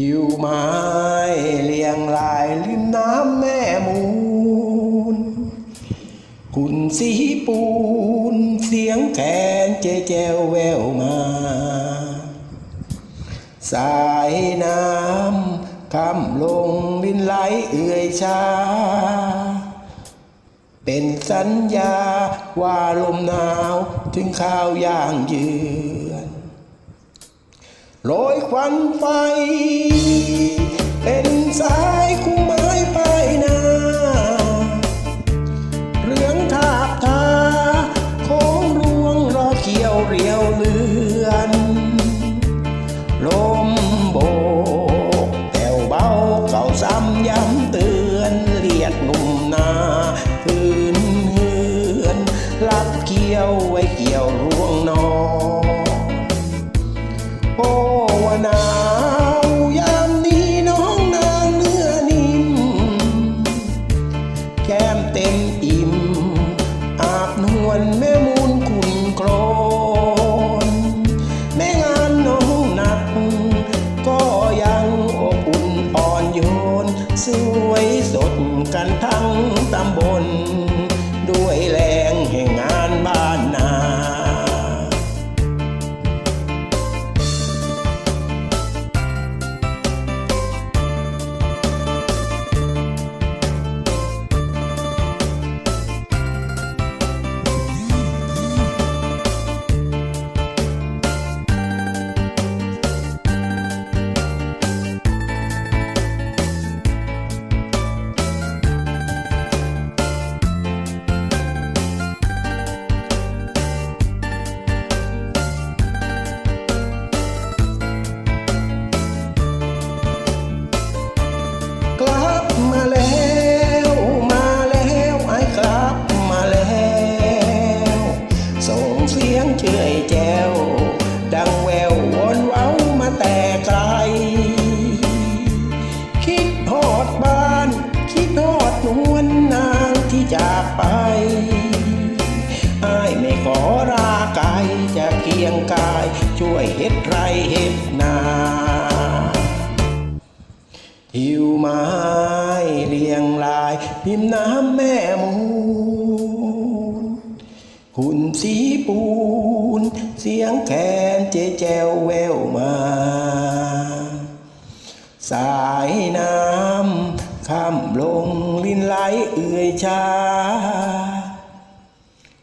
หิวไม้เลียงลายริมน้ำแม่มูลคุณสีปูนเสียงแคนเจเจวแววมา สายน้ำคำลงดินไหลเอื่อยชา เป็นสัญญาว่าลมหนาวถึงข้าวย่างยืน โรยควันไฟ เป็นสายคู่ไม้ไปนาเรื่องทาบทาของรวงรอเกี่ยวเรียวเลือน ลมโบกแต่วเบาเก่าซ้ำย้ำเตือนเรียกหนุ่มนาพื้นเฮือนรับเกี่ยวไว้เกี่ยวร่วงนอนโเต็มอิ่ม อาบนวลแม่มูลขุนโคลนแม่งานน้องหนัก ก็ยังอบอุ่นอ่อนโยน สวยสดกันทั้งตำบล คิดฮอดบ้าน คิดฮอดนวลนางที่จากไปอายไม่ขอรากายจะเคียงกาย ช่วยเฮ็ดไรเฮ็ดนาหิวไม้เรียงลาย พิมพ์น้ำแม่มูลหุ่นสีปูน เสียงแคนเจแจวแววมา สายน้ำข้า รินไหลเอื่อยชา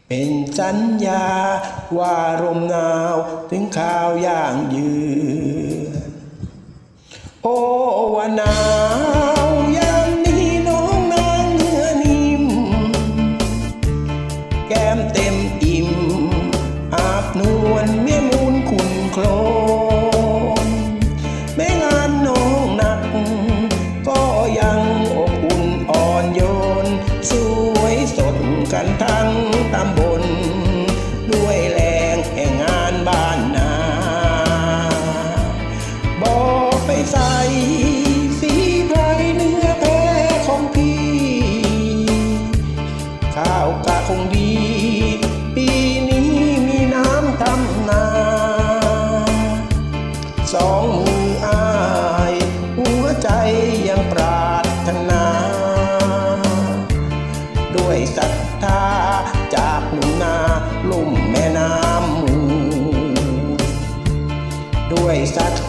เป็นสัญญาว่าลมหนาวถึงข้าวย่างยืนโอ้ว่าหนาวยางนี้น้องนางเนื้อนิ่ม แก้มเต็ม ทั้งตำบล ด้วยแรงแห่งงานบ้านนาบอกไปใส่สีไพรเนื้อแพ้ของพี่ ข้าวกะคงดี ปีนี้มีน้ำทำนาสองมืออาย หัวใจยังปราด start